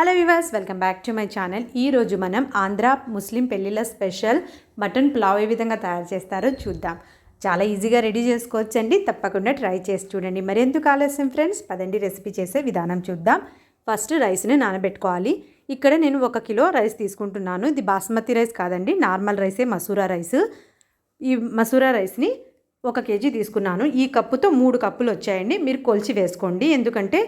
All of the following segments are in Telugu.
Hello వివాస్ welcome back to my channel ఈరోజు మనం ఆంధ్ర ముస్లిం పెళ్ళిళ్ళ స్పెషల్ మటన్ పులావ్ ఏ విధంగా తయారు చేస్తారో చూద్దాం. చాలా ఈజీగా రెడీ చేసుకోవచ్చండి. తప్పకుండా ట్రై చేసి చూడండి. మరి ఎందుకు ఆలస్యం ఫ్రెండ్స్ పదండి రెసిపీ చేసే విధానం చూద్దాం. ఫస్ట్ రైస్ని నానబెట్టుకోవాలి. ఇక్కడ నేను ఒక కిలో రైస్ తీసుకుంటున్నాను. ఇది బాస్మతి రైస్ కాదండి నార్మల్ రైసే మసూరా రైస్ ఈ మసూరా రైస్ని ఒక కేజీ తీసుకున్నాను. ఈ కప్పుతో మూడు కప్పులు వచ్చాయండి. మీరు కొలిచి వేసుకోండి. ఎందుకంటే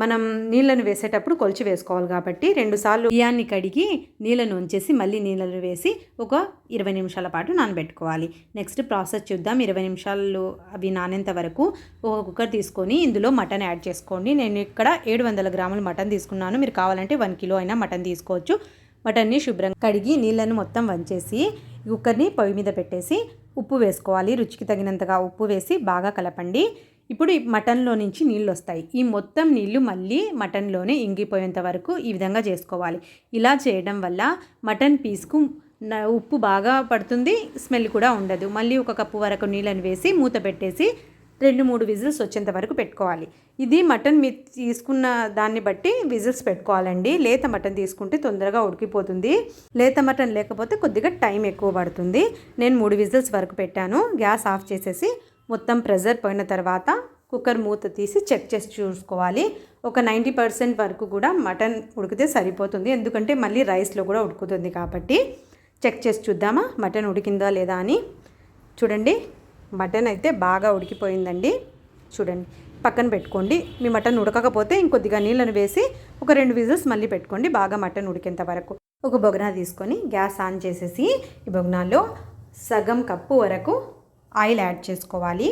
మనం నీళ్ళను వేసేటప్పుడు కొలిచి వేసుకోవాలి కాబట్టి రెండుసార్లు బియ్యాన్ని కడిగి నీళ్ళను ఉంచేసి మళ్ళీ నీళ్ళను వేసి ఒక ఇరవై నిమిషాల పాటు నానబెట్టుకోవాలి. నెక్స్ట్ ప్రాసెస్ చూద్దాం. ఇరవై నిమిషాలు అవి నానేంత వరకు ఒక కుక్కర్ తీసుకొని ఇందులో మటన్ యాడ్ చేసుకోండి. నేను ఇక్కడ ఏడు వందల గ్రాములు మటన్ తీసుకున్నాను. మీరు కావాలంటే వన్ కిలో అయినా మటన్ తీసుకోవచ్చు. మటన్ని శుభ్రంగా కడిగి నీళ్ళను మొత్తం వంచేసి కుక్కర్ని పొయ్యి మీద పెట్టేసి ఉప్పు వేసుకోవాలి. రుచికి తగినంతగా ఉప్పు వేసి బాగా కలపండి. ఇప్పుడు ఈ మటన్లో నుంచి నీళ్ళు వస్తాయి ఈ మొత్తం నీళ్ళు మళ్ళీ మటన్లోనే ఇంగిపోయేంత వరకు ఈ విధంగా చేసుకోవాలి. ఇలా చేయడం వల్ల మటన్ పీస్కు న- ఉప్పు బాగా పడుతుంది స్మెల్ కూడా ఉండదు. మళ్ళీ ఒక కప్పు వరకు నీళ్ళని వేసి మూత పెట్టేసి రెండు మూడు విజిల్స్ వచ్చేంత వరకు పెట్టుకోవాలి. ఇది మటన్ మీరు తీసుకున్న దాన్ని బట్టి విజిల్స్ పెట్టుకోవాలండి. లేత మటన్ తీసుకుంటే తొందరగా ఉడికిపోతుంది. లేత మటన్ లేకపోతే కొద్దిగా టైం ఎక్కువ పడుతుంది. నేను మూడు విజిల్స్ వరకు పెట్టాను. గ్యాస్ ఆఫ్ చేసేసి మొత్తం ప్రెజర్ పోయిన తర్వాత కుక్కర్ మూత తీసి చెక్ చేసి చూసుకోవాలి. ఒక నైంటీ పర్సెంట్ వరకు కూడా మటన్ ఉడికితే సరిపోతుంది. ఎందుకంటే మళ్ళీ రైస్లో కూడా ఉడుకుతుంది కాబట్టి చెక్ చేసి చూద్దామా మటన్ ఉడికిందా లేదా అని. చూడండి మటన్ అయితే బాగా ఉడికిపోయిందండి. చూడండి పక్కన పెట్టుకోండి. మీ మటన్ ఉడకకపోతే ఇంకొద్దిగా నీళ్ళను వేసి ఒక రెండు విజిల్స్ మళ్ళీ పెట్టుకోండి బాగా మటన్ ఉడికేంత వరకు. ఒక బొగనా తీసుకొని గ్యాస్ ఆన్ చేసేసి ఈ బొగనాలో సగం కప్పు వరకు ఆయిల్ యాడ్ చేసుకోవాలి.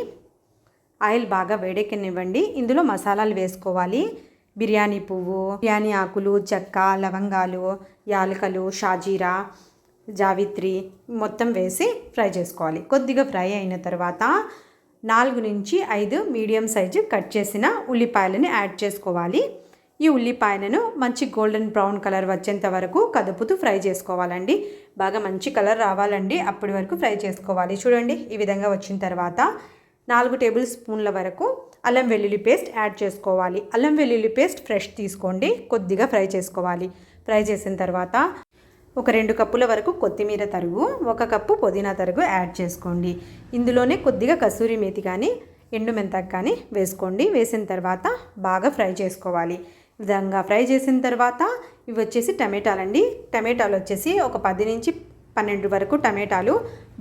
ఆయిల్ బాగా వేడెక్కనివ్వండి. ఇందులో మసాలాలు వేసుకోవాలి. బిర్యానీ పువ్వు బిర్యానీ ఆకులు చెక్క లవంగాలు యాలకలు షాజీరా జావిత్రి మొత్తం వేసి ఫ్రై చేసుకోవాలి. కొద్దిగా ఫ్రై అయిన తర్వాత నాలుగు నుంచి ఐదు మీడియం సైజు కట్ చేసిన ఉల్లిపాయలని యాడ్ చేసుకోవాలి. ఈ ఉల్లిపాయలను మంచి గోల్డెన్ బ్రౌన్ కలర్ వచ్చేంత వరకు కదుపుతూ ఫ్రై చేసుకోవాలండి. బాగా మంచి కలర్ రావాలండి. అప్పటి వరకు ఫ్రై చేసుకోవాలి. చూడండి ఈ విధంగా వచ్చిన తర్వాత నాలుగు టేబుల్ స్పూన్ల వరకు అల్లం వెల్లుల్లి పేస్ట్ యాడ్ చేసుకోవాలి. అల్లం వెల్లుల్లి పేస్ట్ ఫ్రెష్ తీసుకోండి. కొద్దిగా ఫ్రై చేసుకోవాలి. ఫ్రై చేసిన తర్వాత ఒక రెండు కప్పుల వరకు కొత్తిమీర తరుగు ఒక కప్పు పుదీనా తరుగు యాడ్ చేసుకోండి. ఇందులోనే కొద్దిగా కసూరి మేతి కానీ ఎండు మెంతాకు కానీ వేసుకోండి. వేసిన తర్వాత బాగా ఫ్రై చేసుకోవాలి. విధంగా ఫ్రై చేసిన తర్వాత ఇవి వచ్చేసి టమాటాలండి. టమాటాలు వచ్చేసి ఒక పది నుంచి పన్నెండు వరకు టమాటాలు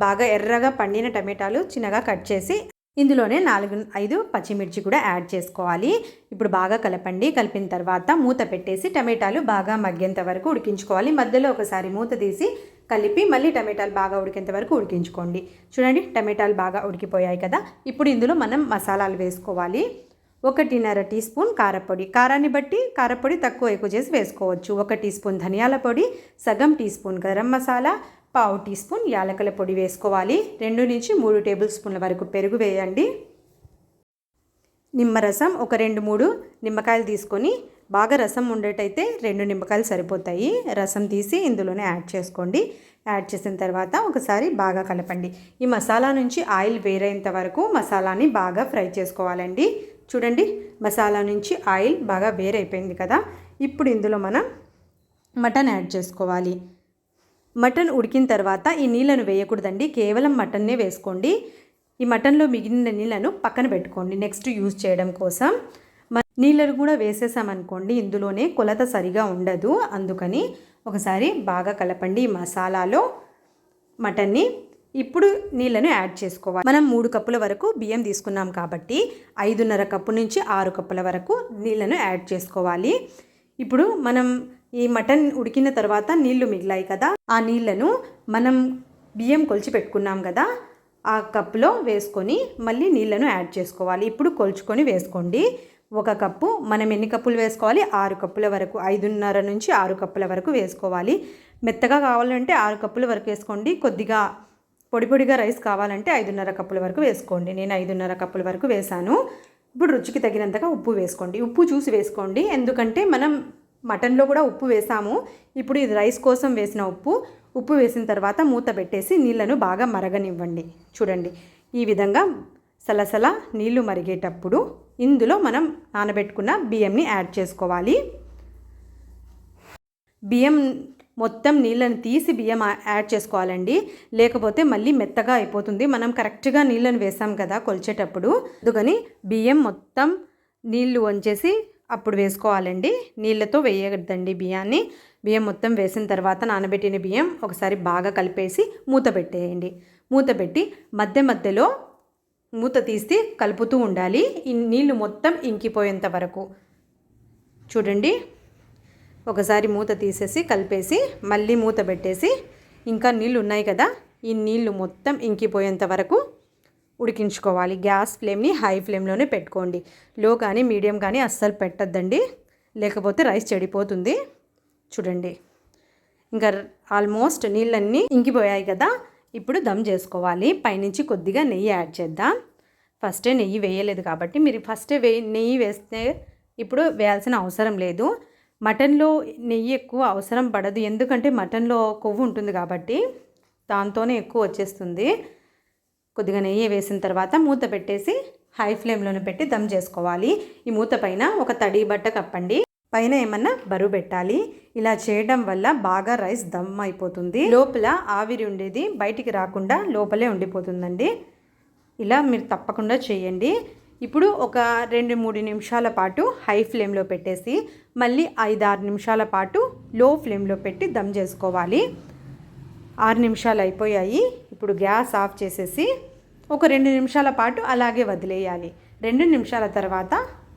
బాగా ఎర్రగా పండిన టమాటాలు చిన్నగా కట్ చేసి ఇందులోనే నాలుగు ఐదు పచ్చిమిర్చి కూడా యాడ్ చేసుకోవాలి. ఇప్పుడు బాగా కలపండి. కలిపిన తర్వాత మూత పెట్టేసి టమాటాలు బాగా మగ్గేంత వరకు ఉడికించుకోవాలి. మధ్యలో ఒకసారి మూత తీసి కలిపి మళ్ళీ టమాటాలు బాగా ఉడికేంత వరకు ఉడికించుకోండి. చూడండి టమాటాలు బాగా ఉడికిపోయాయి కదా. ఇప్పుడు ఇందులో మనం మసాలాలు వేసుకోవాలి. ఒకటిన్నర టీ స్పూన్ కారపొడి. కారాన్ని బట్టి కారపొడి తక్కువ ఎక్కువ చేసి వేసుకోవచ్చు. ఒక టీ స్పూన్ ధనియాల పొడి సగం టీ స్పూన్ గరం మసాలా పావు టీ స్పూన్ యాలకల పొడి వేసుకోవాలి. రెండు నుంచి మూడు టేబుల్ స్పూన్ల వరకు పెరుగు వేయండి. నిమ్మరసం ఒక రెండు మూడు నిమ్మకాయలు తీసుకొని బాగా రసం ఉండేటైతే రెండు నిమ్మకాయలు సరిపోతాయి. రసం తీసి ఇందులోనే యాడ్ చేసుకోండి. యాడ్ చేసిన తర్వాత ఒకసారి బాగా కలపండి. ఈ మసాలా నుంచి ఆయిల్ వేరేంత వరకు మసాలాని బాగా ఫ్రై చేసుకోవాలండి. చూడండి మసాలా నుంచి ఆయిల్ బాగా వేరైపోయింది కదా. ఇప్పుడు ఇందులో మనం మటన్ యాడ్ చేసుకోవాలి. మటన్ ఉడికిన తర్వాత ఈ నీళ్ళను వేయకూడదండి. కేవలం మటన్నే వేసుకోండి. ఈ మటన్లో మిగిలిన నీళ్ళను పక్కన పెట్టుకోండి నెక్స్ట్ యూజ్ చేయడం కోసం. నీళ్ళను కూడా వేసేసామనుకోండి ఇందులోనే కొలత సరిగా ఉండదు. అందుకని ఒకసారి బాగా కలపండి ఈ మసాలాలో మటన్ని. ఇప్పుడు నీళ్ళను యాడ్ చేసుకోవాలి. మనం మూడు కప్పుల వరకు బియ్యం తీసుకున్నాం కాబట్టి ఐదున్నర కప్పు నుంచి ఆరు కప్పుల వరకు నీళ్ళను యాడ్ చేసుకోవాలి. ఇప్పుడు మనం ఈ మటన్ ఉడికిన తర్వాత నీళ్ళు మిగిలాయి కదా ఆ నీళ్ళను మనం బియ్యం కొలిచి పెట్టుకున్నాం కదా ఆ కప్పులో వేసుకొని మళ్ళీ నీళ్ళను యాడ్ చేసుకోవాలి. ఇప్పుడు కొలుచుకొని వేసుకోండి. ఒక కప్పు మనం ఎన్ని కప్పులు వేసుకోవాలి? ఆరు కప్పుల వరకు ఐదున్నర నుంచి ఆరు కప్పుల వరకు వేసుకోవాలి. మెత్తగా కావాలంటే ఆరు కప్పుల వరకు వేసుకోండి. కొద్దిగా పొడి పొడిగా రైస్ కావాలంటే ఐదున్నర కప్పుల వరకు వేసుకోండి. నేను ఐదున్నర కప్పుల వరకు వేశాను. ఇప్పుడు రుచికి తగినంతగా ఉప్పు వేసుకోండి. ఉప్పు చూసి వేసుకోండి. ఎందుకంటే మనం మటన్లో కూడా ఉప్పు వేసాము. ఇప్పుడు ఇది రైస్ కోసం వేసిన ఉప్పు. ఉప్పు వేసిన తర్వాత మూత పెట్టేసి నీళ్ళను బాగా మరగనివ్వండి. చూడండి. ఈ విధంగా సలసల నీళ్ళు మరిగేటప్పుడు ఇందులో మనం నానబెట్టుకున్న బియ్యంని యాడ్ చేసుకోవాలి. బియ్యం మొత్తం నీళ్ళని తీసి బియ్యం యాడ్ చేసుకోవాలండి. లేకపోతే మళ్ళీ మెత్తగా అయిపోతుంది. మనం కరెక్ట్గా నీళ్ళని వేసాం కదా కొలిచేటప్పుడు. అందుకని బియ్యం మొత్తం నీళ్ళు వంచేసి అప్పుడు వేసుకోవాలండి. నీళ్ళతో వేయద్దండి బియ్యాన్ని. బియ్యం మొత్తం వేసిన తర్వాత నానబెట్టిన బియ్యం ఒకసారి బాగా కలిపేసి మూత పెట్టేయండి. మూత పెట్టి మధ్య మధ్యలో మూత తీసి కలుపుతూ ఉండాలి. ఈ నీళ్ళు మొత్తం ఇంకిపోయేంత వరకు. చూడండి. ఒకసారి మూత తీసేసి కలిపేసి మళ్ళీ మూత పెట్టేసి ఇంకా నీళ్ళు ఉన్నాయి కదా ఈ నీళ్ళు మొత్తం ఇంకిపోయేంత వరకు ఉడికించుకోవాలి. గ్యాస్ ఫ్లేమ్ని హై ఫ్లేమ్లోనే పెట్టుకోండి. లో కానీ మీడియం కానీ అస్సలు పెట్టద్దండి. లేకపోతే రైస్ చెడిపోతుంది. చూడండి. ఇంకా ఆల్మోస్ట్ నీళ్ళన్నీ ఇంకిపోయాయి కదా ఇప్పుడు దమ్ చేసుకోవాలి. పైనుంచి కొద్దిగా నెయ్యి యాడ్ చేద్దాం. ఫస్టే నెయ్యి వేయలేదు కాబట్టి మీరు ఫస్టే వే నెయ్యి వేస్తే ఇప్పుడు వేయాల్సిన అవసరం లేదు. మటన్లో నెయ్యి ఎక్కువ అవసరం పడదు. ఎందుకంటే మటన్లో కొవ్వు ఉంటుంది కాబట్టి దాంతోనే ఎక్కువ వచ్చేస్తుంది. కొద్దిగా నెయ్యి వేసిన తర్వాత మూత పెట్టేసి హై ఫ్లేమ్లోనే పెట్టి దమ్ చేసుకోవాలి. ఈ మూత పైన ఒక తడి బట్ట కప్పండి. పైన ఏమన్నా బరువు పెట్టాలి. ఇలా చేయడం వల్ల బాగా రైస్ దమ్ అయిపోతుంది. లోపల ఆవిరి ఉండేది బయటికి రాకుండా లోపలే ఉండిపోతుందండి. ఇలా మీరు తప్పకుండా చేయండి. ఇప్పుడు ఒక రెండు మూడు నిమిషాల పాటు హై ఫ్లేమ్లో పెట్టేసి మళ్ళీ ఐదు ఆరు నిమిషాల పాటు లో ఫ్లేమ్లో పెట్టి దమ్ చేసుకోవాలి. ఆరు నిమిషాలు అయిపోయాయి. ఇప్పుడు గ్యాస్ ఆఫ్ చేసేసి ఒక రెండు నిమిషాల పాటు అలాగే వదిలేయాలి. రెండు నిమిషాల తర్వాత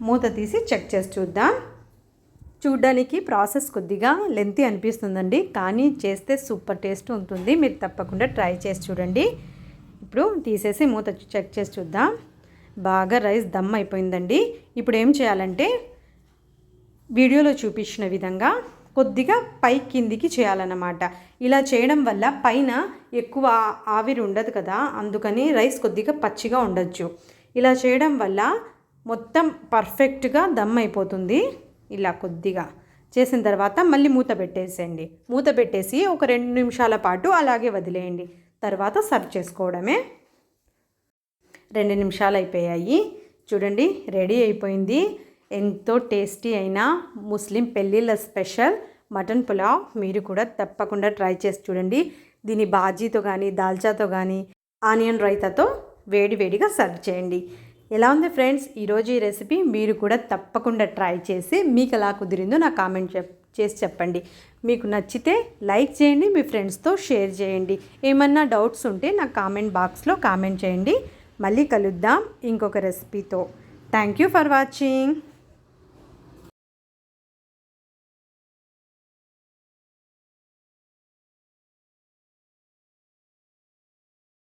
మూత తీసి చెక్ చేసి చూద్దాం. చూడ్డానికి ప్రాసెస్ కొద్దిగా లెంతీ అనిపిస్తుందండి. కానీ చేస్తే సూపర్ టేస్ట్ ఉంటుంది. మీరు తప్పకుండా ట్రై చేసి చూడండి. ఇప్పుడు తీసేసి మూత చెక్ చేసి చూద్దాం. బాగా రైస్ దమ్ అయిపోయిందండి. ఇప్పుడు ఏం చేయాలంటే వీడియోలో చూపించిన విధంగా కొద్దిగా పై కిందికి చేయాలన్నమాట. ఇలా చేయడం వల్ల పైన ఎక్కువ ఆవిరి ఉండదు కదా అందుకని రైస్ కొద్దిగా పచ్చిగా ఉండొచ్చు. ఇలా చేయడం వల్ల మొత్తం పర్ఫెక్ట్గా దమ్ అయిపోతుంది. ఇలా కొద్దిగా చేసిన తర్వాత మళ్ళీ మూత పెట్టేసేయండి. మూత పెట్టేసి ఒక రెండు నిమిషాల పాటు అలాగే వదిలేయండి. తర్వాత సర్వ్ చేసుకోవడమే రెండు నిమిషాలు అయిపోయాయి చూడండి రెడీ అయిపోయింది. ఎంతో టేస్టీ అయిన ముస్లిం పెళ్ళిళ్ళ స్పెషల్ మటన్ పులావ్. మీరు కూడా తప్పకుండా ట్రై చేసి చూడండి. దీని బాజీతో కానీ దాల్చాతో కానీ ఆనియన్ రైతాతో వేడివేడిగా సర్వ్ చేయండి. ఎలా ఉంది ఫ్రెండ్స్? ఈరోజు ఈ రెసిపీ మీరు కూడా తప్పకుండా ట్రై చేసి మీకు ఎలా కుదిరిందో నాకు కామెంట్ చెప్ చేసి చెప్పండి. మీకు నచ్చితే లైక్ చేయండి మీ ఫ్రెండ్స్తో షేర్ చేయండి. ఏమన్నా డౌట్స్ ఉంటే నాకు కామెంట్ బాక్స్లో కామెంట్ చేయండి. మళ్ళీ కలుద్దాం ఇంకొక రెసిపీతో. Thank you for watching